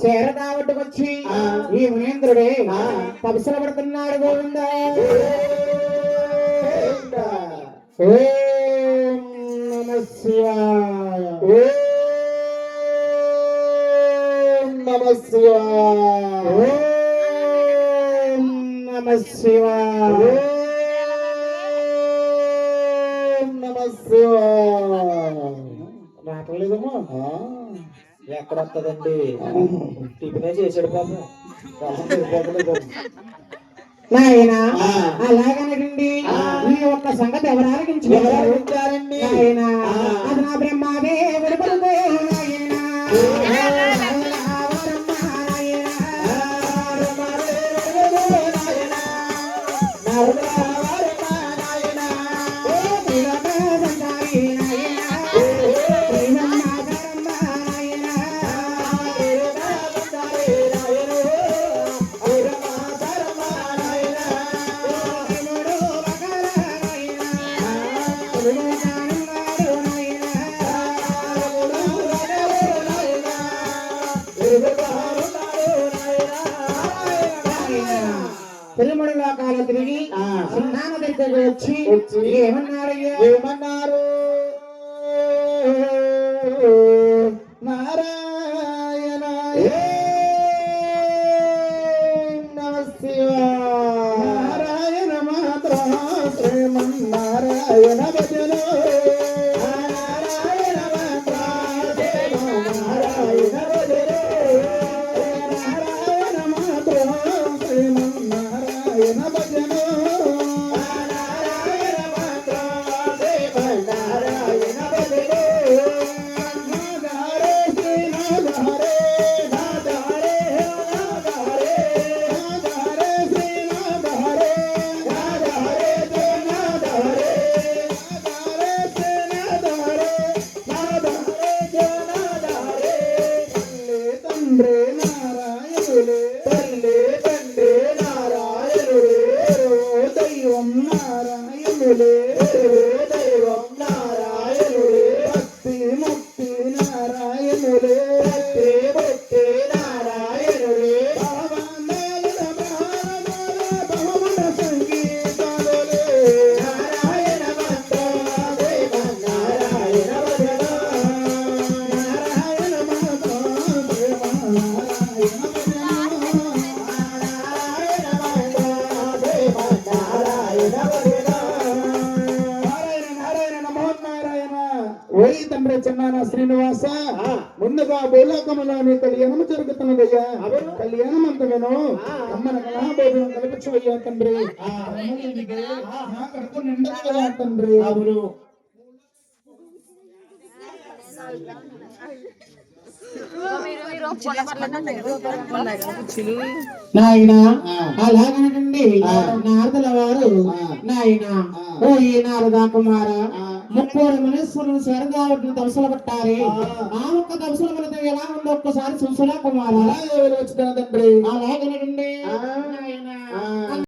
శారదావట్టుకొచ్చి ఈ మునేంద్రుడే తపస్సులు పడుతున్నాడు గోవిందా ఓం నమ శివాయ ఓం నమ శివాయ ఓం నమ శివాయ ఓం నమ శివాయ రావట్లేదమ్మా. ఎక్కడ వస్తుందండి టిఫినే పాపం. సరిపోతలేదు. నాయన. అలాగనకండి. ఈ ఒక్క సంగతి ఎవరు ఎవరు ఆలకించుకుంటారు నా తిరుమల లోకాలు తిరిగి. సింహాన దగ్గరకు వచ్చి ఏమన్నాడు ఏమన్నారు? నారాయణ నారాయణ మాత్ర శ్రీమన్నారాయణ నారాయణులే దైవం నా చిన్నాన శ్రీనివాస? ముందుగా భూలోకములో నీ కళ్యాణం జరుగుతున్నదయ్యా. కళ్యాణం అంతగాను అమ్మన కళాభోజనం కల్పించవయ్యా తండ్రి. తండ్రి. అవును. నాయన అలాగనకండి. నారదుల వారు నాయన. ఓ ఈ నారదా కుమార ముప్కోడి మనుషులు శారదావటిని తమసలు పట్టారే ఆ. ఒక్క తమసల మనతో ఎలా ఉందో ఒక్కసారి చూసులా కుమార. అలాగే అలాగనకండి నాయన.